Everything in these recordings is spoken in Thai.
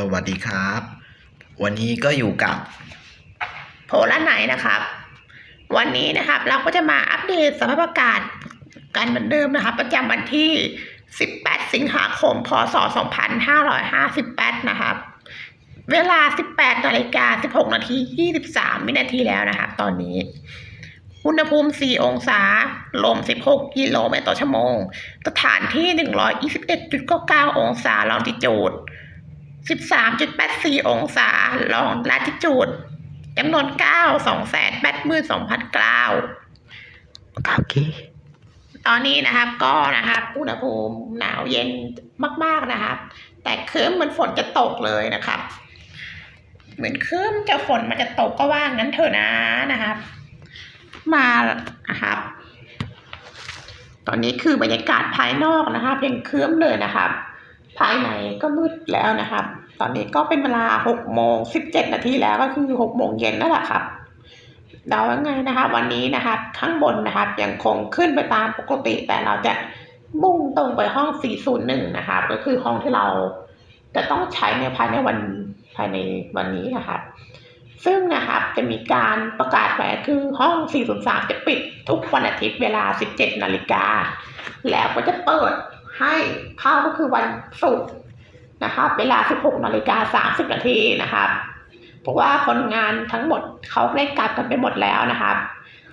สวัสดีครับ วันนี้ก็อยู่กับโพล่าไหนนะครับ วันนี้นะครับเราก็จะมาอัปเดตสภาพอากาศกันเหมือนเดิมนะครับ ประจำวันที่ 18 สิงหาคม พศ 2558 นะครับ เวลา 18นาฬิกา16นาที23วินาทีแล้วนะครับ ตอนนี้อุณหภูมิ 4 องศา ลม 16 กิโลเมตรต่อชั่วโมง สถานที่ 121.99 องศาลองติจูด 13.84 องศา ลองลาติจูดจำนวน 9 2 8 8 2 0 0 9โอเคตอนนี้นะครับก็นะครับอุณหภูมิหนาวเย็นมาก ๆนะครับ แต่ครึ้มเหมือนฝนจะตกเลยนะครับ เหมือนครึ้มจะฝนมันจะตกก็ว่างั้นเถอะนะนะครับ มานะครับ ตอนนี้คือบรรยากาศภายนอกนะครับยังครึ้มเลยนะครับ ภายในก็มืดแล้วนะครับ ตอนนี้ก็เป็นเวลา6โมง17 นาทีแล้วก็คือ6โมงเย็นนั่นแหละครับเดาว่าไงนะครับวันนี้นะครับข้างบนนะครับยังคงขึ้นไปตามปกติ แต่เราจะมุ่งตรงไปห้อง 401 นะครับ ก็คือห้องที่เราจะต้องใช้ในภายในวันภายในวันนี้นะครับ ซึ่งนะครับจะมีการประกาศไว้คือห้อง 403 จะปิดทุกวันอาทิตย์เวลา 17 นาฬิกา แล้วก็จะเปิด ให้เข้าก็คือวันศุกร์นะครับเวลา 16นาฬิกา30นาทีนะครับเพราะว่าคนงานทั้งหมดเขาได้กลับกันไปหมดแล้วนะครับ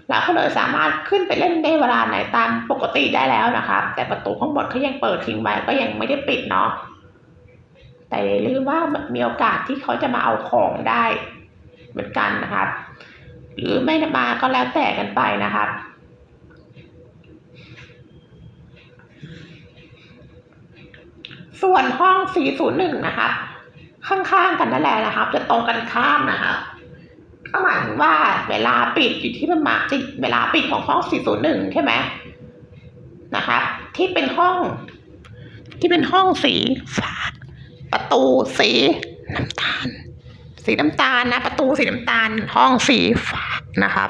เราก็เลยสามารถขึ้นไปเล่นได้เวลาไหนตามปกติได้แล้วนะครับแต่ประตูข้างบนเขายังเปิดทิ้งไว้ก็ยังไม่ได้ปิดเนาะแต่อย่าลืมว่ามีโอกาสที่เขาจะมาเอาของได้เหมือนกันนะครับ หรือไม่มาก็แล้วแต่กันไปนะครับ ส่วนห้อง 401 นะครับข้างๆกันนั่นแหละนะครับ จะตรงกันข้ามนะครับก็หมายถึงว่าเวลาปิดอยู่ที่ประมาณเวลาปิดของห้อง 401 ใช่ไหมนะครับที่เป็นห้อง ที่เป็นห้องสีฟ้าประตูสีน้ำตาล สีน้ำตาลนะ ประตูสีน้ำตาล ห้องสีฟ้านะครับ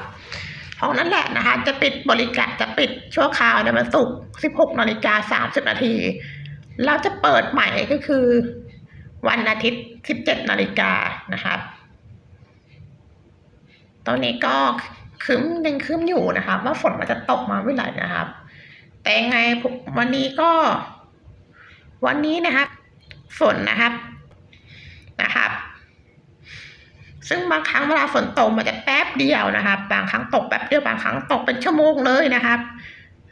ห้องนั้นแหละนะคะ จะปิดบริการจะปิดชั่วคราวในวันศุกร์16นาฬิกา30นาที เราจะเปิดใหม่ก็คือ วันอาทิตย์ 17 นาฬิกานะครับตอนนี้ก็คืมยังคืมอยู่นะครับ ว่าฝนมันจะตกมาเมื่อไหร่นะครับ แต่ยังไงวันนี้ก็ วันนี้นะครับ ฝนนะครับนะครับ ซึ่งบางครั้งเวลาฝนตกมันจะแป๊บเดียวนะครับ บางครั้งตกแป๊บเดียวบางครั้งตกเป็นชั่วโมงเลยนะครับ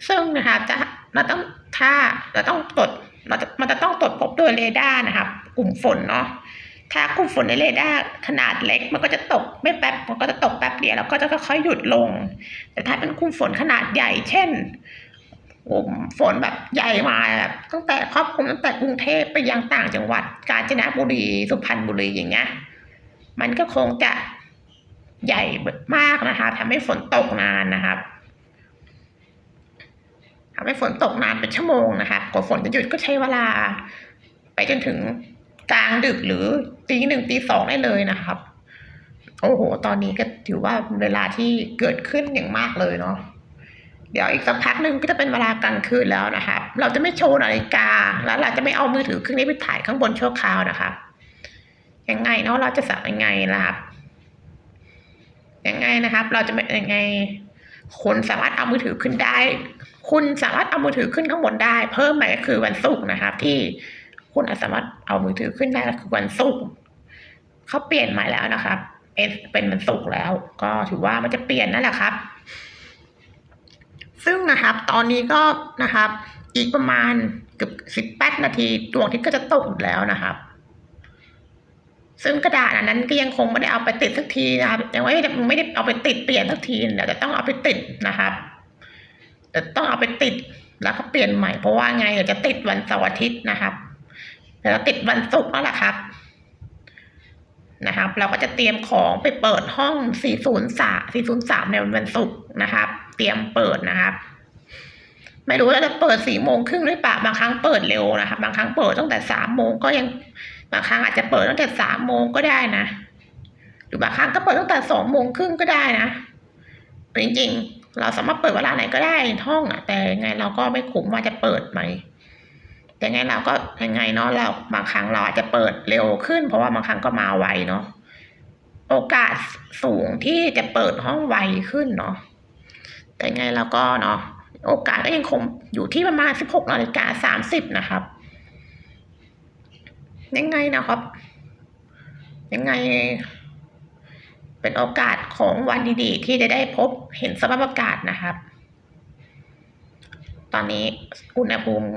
ซึ่งนะครับจะ เราต้องถ้าเราต้องตรวจเราจะมันจะต้องตรวจพบโดยเรดาร์นะครับ กลุ่มฝนเนาะถ้ากลุ่มฝนในเรดาร์ขนาดเล็ก มันก็จะตกไม่แป๊บมันก็จะตกแป๊บเดียวแล้วก็จะค่อยๆหยุดลง แต่ถ้าเป็นกลุ่มฝนขนาดใหญ่ เช่นกลุ่มฝนแบบใหญ่มาแบบตั้งแต่ครอบคลุมตั้งแต่กรุงเทพไปยังต่างจังหวัด กาญจนบุรีสุพรรณบุรีอย่างเงี้ยมันก็คงจะใหญ่มากนะคะทำให้ฝนตกนานนะครับ ทำให้ฝนตกนานเป็นชั่วโมงนะครับกว่าฝนจะหยุดก็ใช้เวลา ไปจนถึงกลางดึกหรือตีหนึ่งตีสองได้เลยนะครับ โอ้โห ตอนนี้ก็ถือว่าเวลาที่เกิดขึ้นอย่างมากเลยเนาะเดี๋ยวอีกสักพักหนึ่งก็จะเป็นเวลากลางคืนแล้วนะครับเราจะไม่โชว์นาฬิกา แล้วเราจะไม่เอามือถือเครื่องนี้ไปถ่ายข้างบนชั่วคราวนะครับยังไงเนาะเราจะสั่งยังไงล่ะครับ ยังไงนะครับ เราจะเป็นยังไงคุณสามารถเอามือถือขึ้นได้ คุณสามารถเอามือถือขึ้นข้างบนได้ เพิ่มใหม่ก็คือวันศุกร์นะครับ ที่คุณสามารถเอามือถือขึ้นได้ก็คือวันศุกร์เขาเปลี่ยนใหม่แล้วนะครับเป็นเป็นวันศุกร์แล้ว ก็ถือว่ามันจะเปลี่ยนนั่นแหละครับ ซึ่งนะครับ ตอนนี้ก็นะครับ อีกประมาณเกือบสิบแปดนาทีดวงอาทิตย์ก็จะตกแล้วนะครับซึ่งกระดาษอันนั้นก็ยังคงไม่ได้เอาไปติดสักทีนะครับยังไม่ได้ไม่ได้เอาไปติดเปลี่ยนสักทีเดี๋ยวจะต้องเอาไปติดนะครับ แต่ต้องเอาไปติดแล้วก็เปลี่ยนใหม่เพราะว่าไงเดี๋ยวจะติดวันเสาร์อาทิตย์นะครับเดี๋ยวติดวันศุกร์นั่นแหละครับ นะครับ เราก็จะเตรียมของไปเปิดห้อง 403 403 ในวันศุกร์นะครับ เตรียมเปิดนะครับไม่รู้ว่าจะเปิดสี่โมงครึ่งหรือเปล่าบางครั้งเปิดเร็วนะครับบางครั้งเปิดตั้งแต่สามโมงก็ยังบางครั้งอาจจะเปิดตั้งแต่สามโมงก็ได้นะหรือบางครั้งก็เปิดตั้งแต่สองโมงครึ่งก็ได้นะจริงๆ เราสามารถเปิดเวลาไหนก็ได้ห้องอะ แต่ยังไงเราก็ไม่ขุมว่าจะเปิดไหมยังไงเราก็ยังไงเนาะเราบางครั้งเราอาจจะเปิดเร็วขึ้น เพราะว่าบางครั้งก็มาไวเนาะโอกาสสูงที่จะเปิดห้องไวขึ้นเนาะแต่ไงเราก็เนาะโอกาสก็ยังคงอยู่ที่ประมาณ16นาฬิกา30นะครับ ยังไงนะครับ ยังไง เป็นโอกาสของวันดีๆ ที่จะได้พบเห็นสภาพอากาศนะครับ ตอนนี้อุณหภูมิ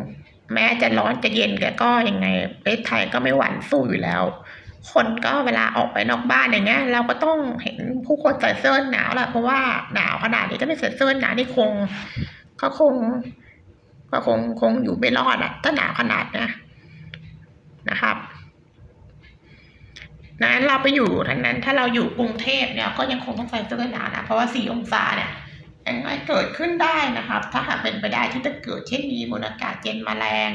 แม้จะร้อนจะเย็นแต่ก็ยังไงประเทศไทยก็ไม่หวั่นสู้อยู่แล้ว คนก็เวลาออกไปนอกบ้านอย่างเงี้ย เราก็ต้องเห็นผู้คนใส่เสื้อหนาวแหละเพราะว่าหนาวขนาดนี้จะไม่ใส่เสื้อหนาวนี่คงก็คงก็คงคงอยู่ไม่รอดอะถ้าหนาวขนาดนี้นะครับ นั้นเราไปอยู่ทางนั้น ถ้าเราอยู่กรุงเทพเนี่ยก็ยังคงต้องใส่เสื้อหนาวนะเพราะว่าสี่องศาเนี่ยยังไงเกิดขึ้นได้นะครับ ถ้าหากเป็นไปได้ที่จะเกิดเช่นมีมวลอากาศเย็นมาแรง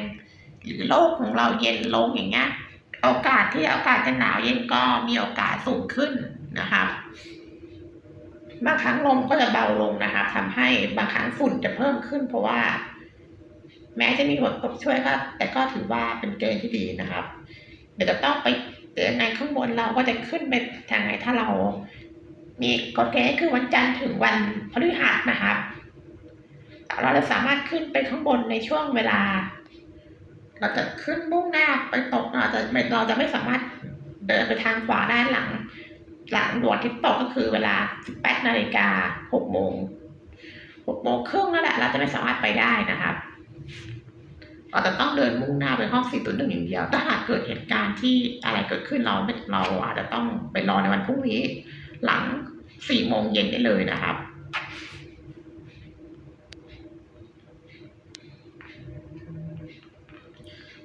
หรือโลกของเราเย็นลงอย่างเงี้ยโอกาสที่อากาศจะหนาวเย็นก็มีโอกาสสูงขึ้นนะครับบางครั้งลมก็จะเบาลงนะครับทำให้บางครั้งฝุ่นจะเพิ่มขึ้น เพราะว่า แม้จะมีบทกบช่วยก็แต่ก็ถือว่าเป็นเกณฑ์ที่ดีนะครับ เดี๋ยวจะต้องไป เดี๋ยวยังไงข้างบนเราก็จะขึ้นไปทางไหนถ้าเรา มีกฎเกณฑ์คือวันจันทร์ถึงวันพฤหัสนะครับเราจะสามารถขึ้นไปข้างบนในช่วงเวลา เราจะขึ้นมุ่งหน้าไปตกเราจะไม่เราจะไม่สามารถเดินไปทางขวาด้านหลัง หลังดวงอาทิตย์ตกก็คือเวลา 18นาฬิกา6โมง6โมงครึ่งนั่นแหละ เราจะไม่สามารถไปได้นะครับ เราจะต้องเดินมุ่งหน้าไปห้อง4ตัวหนึ่งอย่างเดียว ถ้าหากเกิดเหตุการณ์ที่อะไรเกิดขึ้นเราไม่เราอาจจะต้องไปรอในวันพรุ่งนี้ หลัง4โมงเย็นได้เลยนะครับ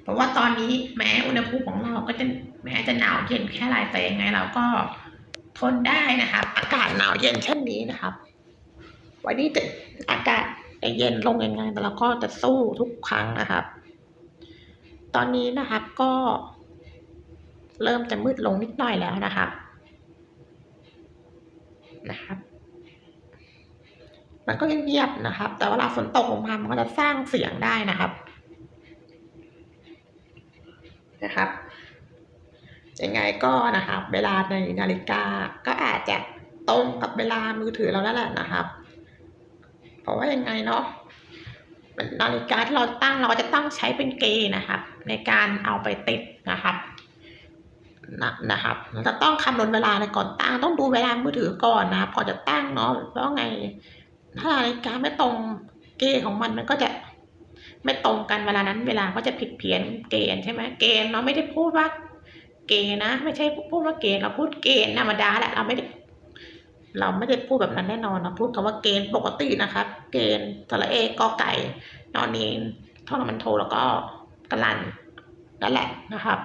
เพราะว่าตอนนี้แม้อุณหภูมิของเราก็จะแม้จะหนาวเย็นแค่ไรแต่ยังไงเราก็ทนได้นะครับ อากาศหนาวเย็นเช่นนี้นะครับ วันนี้จะอากาศ จะเย็นลงยังไงแต่เราก็จะสู้ทุกครั้งนะครับ ตอนนี้นะครับก็ เริ่มจะมืดลงนิดหน่อยแล้วนะครับนะครับ มันก็เงียบนะครับ แต่เวลาฝนตกลงมามันก็จะสร้างเสียงได้นะครับ นะครับยังไงก็นะครับ เวลาในนาฬิกาก็อาจจะตรงกับเวลามือถือเราแล้วแหละนะครับ เพราะว่ายังไงเนาะนาฬิกาที่เราตั้งเราจะตั้งใช้เป็นเกณฑ์นะครับ ในการเอาไปติดนะครับนะนะครับเราจะต้องคำนวณเวลาในก่อนตั้งต้องดูเวลามือถือก่อนนะพอจะตั้งเนาะเพราะไง ถ้านาฬิกาไม่ตรงเกณฑ์ของมันมันก็จะไม่ตรงกันเวลานั้นเวลาก็จะผิดเพี้ยนเกณฑ์ใช่ไหมเกณฑ์เราไม่ได้พูดว่าเกณฑ์นะ ไม่ใช่พูดว่าเกณฑ์เราพูดเกณฑ์ธรรมดาแหละเราไม่ได้ เราไม่ได้พูดแบบนั้นแน่นอนเราพูดคำว่าเกณฑ์ปกตินะครับเกณฑ์สระเอกอไก่นอนเนนท่อมันโทแล้วก็กระลันนั่นแหละนะครับ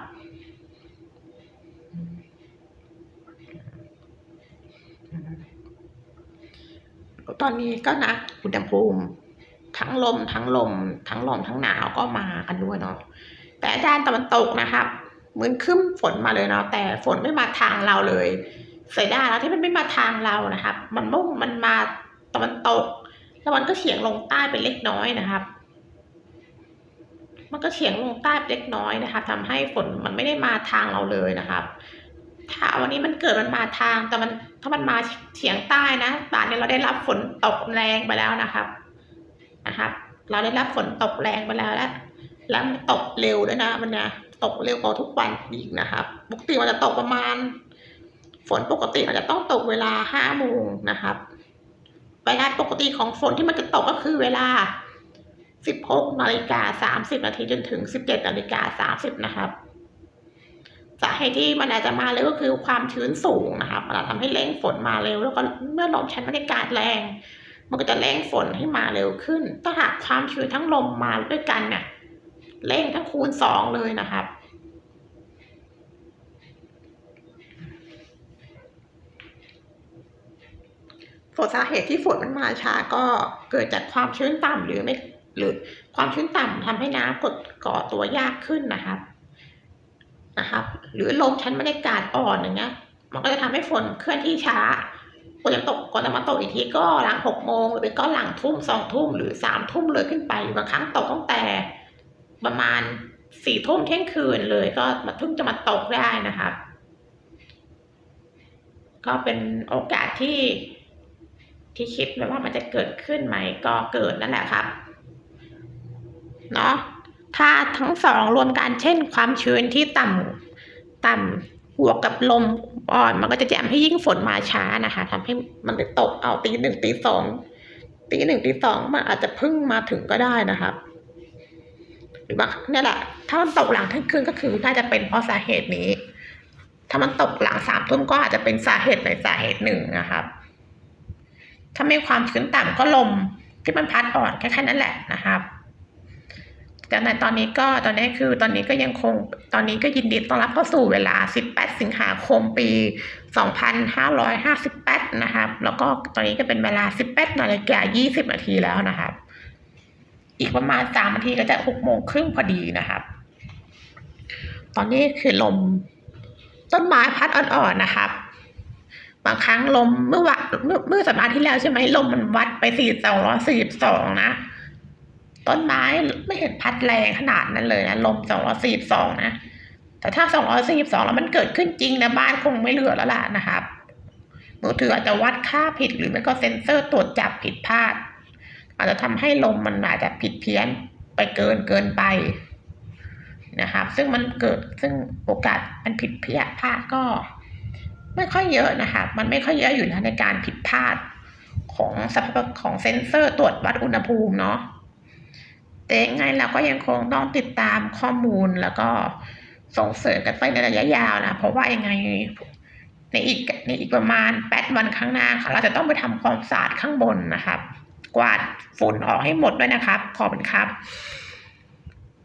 ตอนนี้ก็นะอุณหภูมิ ทั้งลมทั้งลม ทั้งลมทั้งหนาวก็มากันด้วยเนาะแต่ด้านตะวันตกนะครับ เหมือนครึ้มฝนมาเลยเนาะแต่ฝนไม่มาทางเราเลย สียดาแล้วที่มันไม่มาทางเรานะครับ มันมุ่งมันมาตะวันตก แล้วมันก็เฉียงลงใต้ไปเล็กน้อยนะครับ มันก็เฉียงลงใต้ไปเล็กน้อยนะครับทำให้ฝนมันไม่ได้มาทางเราเลยนะครับ ถ้าวันนี้มันเกิดมันมาทางแต่มันถ้ามันมาเฉียงใต้นะป่านนี้เราได้รับฝนตกแรงไปแล้วนะครับนะครับ เราได้รับฝนตกแรงไปแล้วและแล้วมันตกเร็วด้วยนะมันนะตกเร็วกว่าทุกวันอีกนะครับปกติมันจะตกประมาณ ฝนปกติมันจะต้องตกเวลาห้าโมงนะครับ เวลาปกติของฝนที่มันจะตกก็คือเวลา16นาฬิกา30นาทีจนถึง17นาฬิกา30นะครับสาเหตุที่มันอาจจะมาเร็วก็คือความชื้นสูงนะครับมันทำให้เร่งฝนมาเร็ว แล้วก็เมื่อลมชั้นบรรยากาศแรง มันก็จะเร่งฝนให้มาเร็วขึ้น ถ้าหากความชื้นทั้งลมมาด้วยกันเนี่ยเร่งทั้งคูณสองเลยนะครับ ฝนสาเหตุที่ฝนมันมาช้าก็เกิดจากความชื้นต่ำหรือไม่หรือความชื้นต่ำทำให้น้ำกดก่อตัวยากขึ้นนะครับนะครับ หรือลมชั้นบรรยากาศอ่อนอย่างเงี้ยมันก็จะทำให้ฝนเคลื่อนที่ช้ากว่าจะตกก่อนจะมาตกอีกทีก็หลังหกโมงหรือก็หลังทุ่มสองทุ่มหรือสามทุ่มเลยขึ้นไปบางครั้งตกตั้งแต่ประมาณสี่ทุ่มเที่ยงคืนเลยก็มาเพิ่งจะมาตกได้นะครับ ก็เป็นโอกาสที่ ที่คิดไว้ว่ามันจะเกิดขึ้นไหมก็เกิดนั่นแหละครับเนาะถ้าทั้งสองรวมกันเช่น ความชื้นที่ต่ำต่ำบวกกับลมอ่อนมันก็จะแจมให้ยิ่งฝนมาช้านะคะทำให้มันไปตกเอาตีหนึ่งตีสองตีหนึ่งตีสองมันอาจจะพิ่งมาถึงก็ได้นะครับหรือบางเนี่ยแหละ ถ้ามันตกหลังที่ยงคืนก็คือน่าจะเป็นเพราะสาเหตุนี้ ถ้ามันตกหลังสามทุ่มก็อาจจะเป็นสาเหตุใดสาเหตุหนึ่งนะครับ ถ้าไมีความชื้นต่ำก็ลมที่มันพัดอ่อนแค่แค่นั้นแหละนะครับแต่ในตอนนี้ก็ตอนนี้คือตอนนี้ก็ยังคงตอนนี้ก็ยินดีต้อนรับเข้าสู่เวลา 18 สิงหาคมปี 2558 นะครับ แล้วก็ตอนนี้ก็เป็นเวลา 18นาฬิกา20 นาทีแล้วนะครับ อีกประมาณ 3 นาทีก็จะ 6 โมงครึ่งพอดีนะครับ ตอนนี้คือลมต้นไม้พัดอ่อนๆนะครับ บางครั้งลมเมื่อวานเมื่อเมื่อสัปดาห์ที่แล้วใช่ไหมลมมันวัดไปสี่สองร้อยสี่สิบสองนะ ต้นไม้ไม่เห็นพัดแรงขนาดนั้นเลยนะลมสองร้อยสี่สิบสองนะแต่ถ้าสองร้อยสี่สิบสองแล้วมันเกิดขึ้นจริงนะบ้านคงไม่เหลือแล้วล่ะนะครับมือถืออาจจะวัดค่าผิดหรือไม่ก็เซ็นเซอร์ตรวจจับผิดพลาด อาจจะทำให้ลมมันอาจจะผิดเพี้ยนไปเกินเกินไปนะครับ ซึ่งมันเกิดซึ่งโอกาสมันผิดเพี้ยนพลาดก็ ไม่ค่อยเยอะนะคะ มันไม่ค่อยเยอะอยู่นะในการผิดพลาดของสภาพของเซ็นเซอร์ตรวจวัดอุณหภูมิเนาะแต่ยังไงเราก็ยังคงต้องติดตามข้อมูลแล้วก็ส่งเสริมกันไปในระยะยาวนะ เพราะว่ายังไงในอีกในอีกประมาณแปดวันข้างหน้าค่ะ เราจะต้องไปทำความสะอาดข้างบนนะครับ กวาดฝุ่นออกให้หมดด้วยนะครับ ขอบคุณครับ